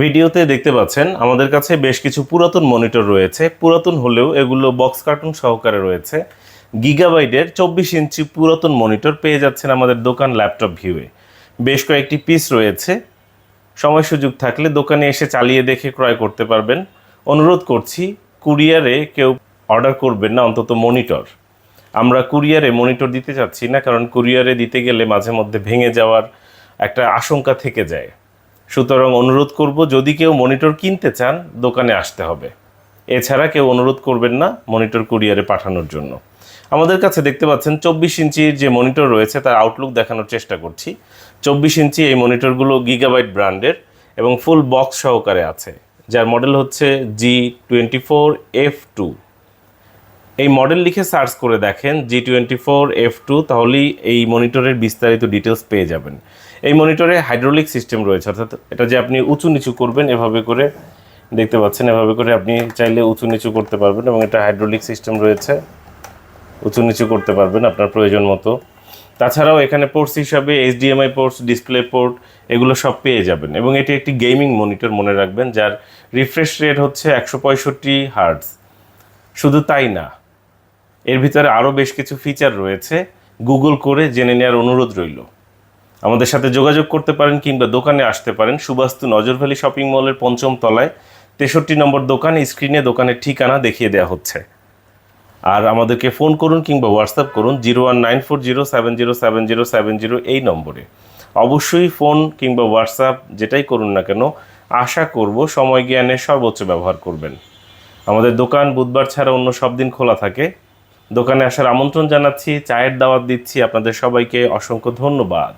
ভিডিওতে দেখতে পাচ্ছেন, আমাদের কাছে বেশ কিছু পুরাতন মনিটর রয়েছে। পুরাতন হলেও এগুলো বক্স কার্টুন সহকারে রয়েছে। গিগাবাইটের চব্বিশ ইঞ্চি পুরাতন মনিটর পেয়ে যাচ্ছেন আমাদের দোকান ল্যাপটপ ভিউয়ে। বেশ কয়েকটি পিস রয়েছে। সময় সুযোগ থাকলে দোকানে এসে চালিয়ে দেখে ক্রয় করতে পারবেন। অনুরোধ করছি, কুরিয়ারে কেউ অর্ডার করবেন না, অন্তত মনিটর। আমরা কুরিয়ারে মনিটর দিতে চাচ্ছি না, কারণ কুরিয়ারে দিতে গেলে মাঝে মধ্যে ভেঙে যাওয়ার একটা আশঙ্কা থেকে যায়। সুতরাং অনুরোধ করব, যদি কেউ মনিটর কিনতে চান, দোকানে আসতে হবে। এছাড়া কেউ অনুরোধ করবেন না মনিটর কুরিয়ারে পাঠানোর জন্য। আমাদের কাছে দেখতে পাচ্ছেন চব্বিশ ইঞ্চির যে মনিটর রয়েছে, তার আউটলুক দেখানোর চেষ্টা করছি। চব্বিশ ইঞ্চি এই মনিটরগুলো গিগাবাইট ব্র্যান্ডের এবং ফুল বক্স সহকারে আছে। যার মডেল হচ্ছে G twenty four F two এই মডেল লিখে সার্চ করে দেখেন G twenty four F two তাহলেই এই মনিটরের বিস্তারিত ডিটেলস পেয়ে যাবেন। এই মনিটরে হাইড্রোলিক সিস্টেম রয়েছে, অর্থাৎ এটা যে আপনি উঁচু নিচু করবেন, এভাবে করে দেখতে পাচ্ছেন, এভাবে করে আপনি চাইলে উঁচু নিচু করতে পারবেন এবং এটা হাইড্রোলিক সিস্টেম রয়েছে। উঁচু নিচু করতে পারবেন আপনার প্রয়োজন মতো। তাছাড়াও এখানে পোর্টস হিসাবে এইচডিএমআই পোর্টস ডিসপ্লে পোর্ট এগুলো সব পেয়ে যাবেন এবং এটি একটি গেমিং মনিটর মনে রাখবেন, যার রিফ্রেশ রেট হচ্ছে একশো পঁয়ষট্টি হার্টস শুধু তাই না এর ভিতরে আরও বেশ কিছু ফিচার রয়েছে। গুগল করে জেনে নেওয়ার অনুরোধ রইল। আমাদের সাথে যোগাযোগ করতে পারেন কিংবা দোকানে আসতে পারেন সুবাস্তু নজরভ্যালি শপিং মলের পঞ্চম তলায়। তেষট্টি নম্বর দোকান স্ক্রিনে দোকানের ঠিকানা দেখিয়ে দেওয়া হচ্ছে। আর আমাদেরকে ফোন করুন কিংবা হোয়াটসঅ্যাপ করুন zero one nine four zero seven zero seven zero seven zero এই নম্বরে। অবশ্যই ফোন কিংবা হোয়াটসঅ্যাপ যেটাই করুন না কেন, আশা করব সময় জ্ঞানের সর্বোচ্চ ব্যবহার করবেন। আমাদের দোকান বুধবার ছাড়া অন্য সব দিন খোলা থাকে। দোকানে আসার আমন্ত্রণ জানাচ্ছি চায়ের দাওয়াত দিচ্ছি। আপনাদের সবাইকে অসংখ্য ধন্যবাদ।